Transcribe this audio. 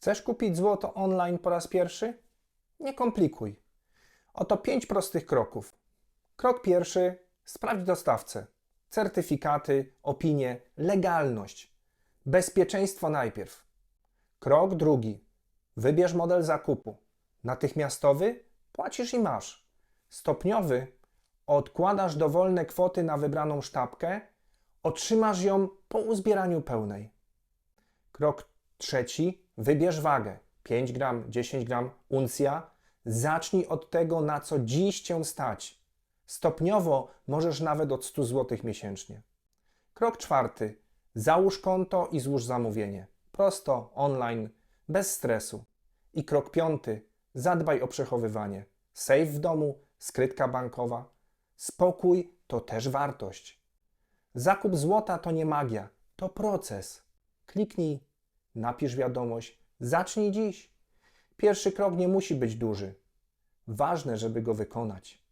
Chcesz kupić złoto online po raz pierwszy? Nie komplikuj. Oto pięć prostych kroków. Krok pierwszy: sprawdź dostawcę. Certyfikaty, opinie, legalność. Bezpieczeństwo najpierw. Krok drugi: wybierz model zakupu. Natychmiastowy płacisz i masz. Stopniowy odkładasz dowolne kwoty na wybraną sztabkę, otrzymasz ją po uzbieraniu pełnej. Krok trzeci: wybierz wagę 5 gram, 10 gram, uncja. Zacznij od tego, na co dziś cię stać. Stopniowo możesz nawet od 100 zł miesięcznie. Krok czwarty: załóż konto i złóż zamówienie. Prosto, online, bez stresu. I krok piąty: zadbaj o przechowywanie. Safe w domu, skrytka bankowa. Spokój to też wartość. Zakup złota to nie magia, to proces. Kliknij, napisz wiadomość, zacznij dziś. Pierwszy krok nie musi być duży. Ważne, żeby go wykonać.